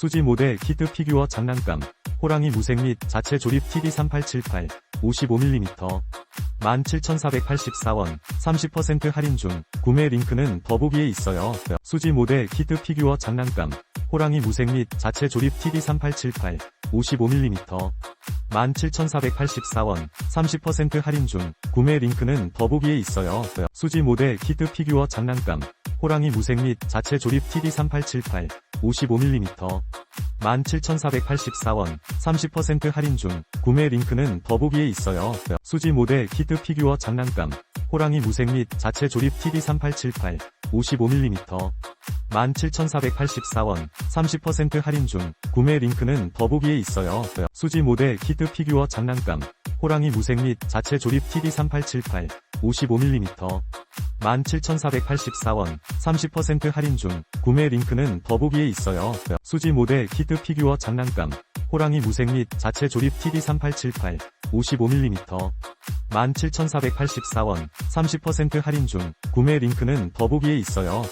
수지 모델 키트 피규어 장난감, 호랑이 무색 및 자체 조립 TV3878, 55mm, 17,484원, 30% 할인 중, 구매 링크는 더보기에 있어요. 수지 모델 키트 피규어 장난감, 호랑이 무색 및 자체 조립 TV3878, 55mm, 17,484원, 30% 할인 중, 구매 링크는 더보기에 있어요. 수지 모델 키트 피규어 장난감, 호랑이 무색 및 자체 조립 TV3878, 55mm, 17,484원, 30% 할인 중, 구매 링크는 더보기에 있어요. 수지 모델 키트 피규어 장난감, 호랑이 무색 및 자체 조립 TV3878, 55mm, 17,484원, 30% 할인 중, 구매 링크는 더보기에 있어요. 수지 모델 키트 피규어 장난감, 호랑이 무색 및 자체 조립 TV3878, 55mm, 17,484원, 30% 할인 중, 구매 링크는 더보기에 있어요. 수지 모델 키트 피규어 장난감, 호랑이 무색 및 자체 조립 TV3878, 55mm, 17,484원, 30% 할인 중, 구매 링크는 더보기에 있어요.